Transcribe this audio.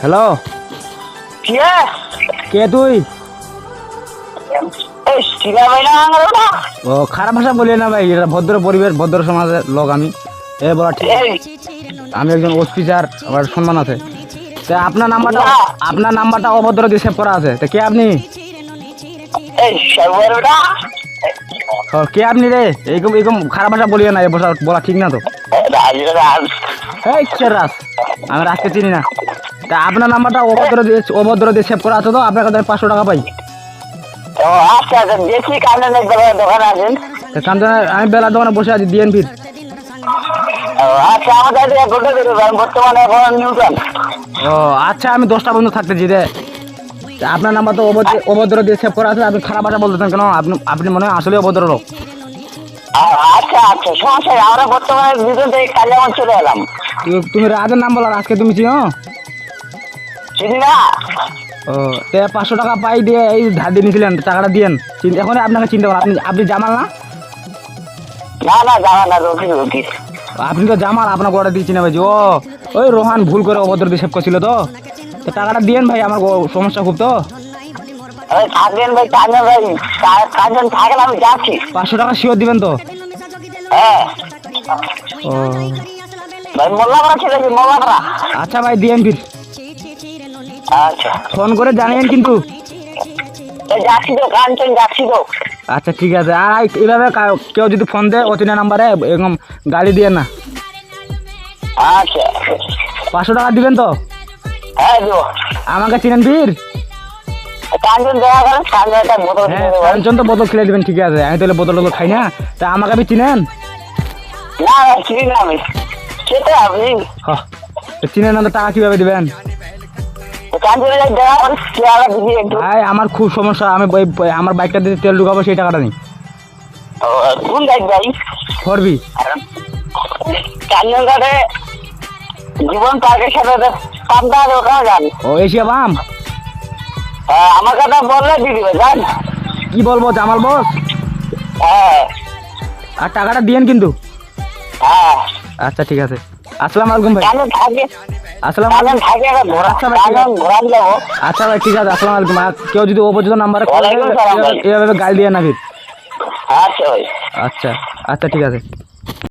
Hello? কে? কে তুই? ও খারাপ ভাষা বলি না ভাই এটা ভদ্র পরিবেশ ভদ্র সমাজের লোক আমি। এ বলা ঠিক। আমি একজন অফিসার আমার সম্মান আছে। তা আপনার নাম্বারটা আপনার নাম্বারটা অভদ্র দিয়ে সেভ করা আছে। তা কে আপনি? কে আপনি রে? এইরকম এরকম খারাপ ভাষা বলিয়ে না এ বলা ঠিক না তো। রাজ? আমি রাজকে চিনি না। তা আপনার নাম্বারটা অভদ্র দিয়ে অভদ্র দিয়ে সেভ করা আছে তো আপনার কাছে পাঁচশো টাকা পাই। ও আচ্ছা আচ্ছা দেখি দোকান আমি বেলা দোকানে বসে আছি ও আচ্ছা আমাদের বর্তমানে এখন নিউটন ও আচ্ছা আমি দশটা পর্যন্ত থাকতেছি রে। আপনার নাম্বার তো অভদ্র দিয়ে সেভ করা আছে আপনি খারাপ ভাষা বলতেছেন কেন? আপনি আপনি মনে হয় আসলে অভদ্র লোক। আচ্ছা আচ্ছা সমস্যা আমরা বর্তমানে দুজন থেকে কাজে আমার চলে এলাম। তুমি রাজের নাম বলার আজকে তুমি চিনো ও তে পাঁচশো টাকা পাই দিয়ে এই ধার দিয়ে নিয়েছিলেন টাকাটা দিয়েন। এখন আপনাকে চিন্তা করেন আপনি আপনি জামাল না? না না যাওয়া না আপনি তো জামাল আপনার গোটা দিচ্ছি না ভাই ও ওই রোহান ভুল করে অভদ্র সেভ করছিল তো। তো টাকাটা দিয়েন ভাই আমার সমস্যা খুব তো। থাকবেন ভাই কাজেন ভাই কা- কাজেন আমি যাচ্ছি। পাঁচশো টাকা শিওর দিবেন তো? হ্যাঁ। ও। ভাই মোল্লাপাড়া ছিল মোল্লাপাড়া। আচ্ছা ভাই দিয়েন ফির। আচ্ছা। ফোন করে জানিয়েন কিন্তু। যাচ্ছি তো কাঞ্চন যাচ্ছি তো। আচ্ছা ঠিক আছে। আর এইভাবে কেউ যদি ফোন দেয় অচিনা নাম্বারে এরকম গাড়ি দিয়ে না। আচ্ছা। পাঁচশো টাকা দিবেন তো? হ্যাঁ দেবো। আমাকে চিনেন কাঞ্চন একটা বোতল হ্যাঁ তো বোতল খেলে দিবেন ঠিক আছে। আমি তাহলে বোতল টোতল খাই না। তা আমাকে আপনি চিনেন? না না চিনি না আমি। সেটা আপনি? তো চিনেন না তো টাকা কীভাবে দিবেন? ভাই আমার খুব সমস্যা। আমি আমার বাইকটা দিয়ে তেল ঢুকাবো সেই টাকাটা নেই। কোন গাড়ি ভাই? করবি কাঞ্চন জীবন পার্কের সাথে পান্তা ওখানে যান। ও এশিয়া বাম আমার কথা বললে কি বলব জামাল বস? হ্যাঁ। আর টাকাটা দিয়েন কিন্তু। হ্যাঁ। আচ্ছা ঠিক আছে। আসসালামু আলাইকুম ভাই। আসসালামু আচ্ছা ভাই, ঠিক আছে। আসসালাম ঘোরান যাব আচ্ছা ভাই ঠিক আছে আসসালামু আলাইকুম। আর কেউ যদি অপরিচিত নাম্বারে এভাবে গাড়ি দিয়ে না আচ্ছা আচ্ছা আচ্ছা ঠিক আছে।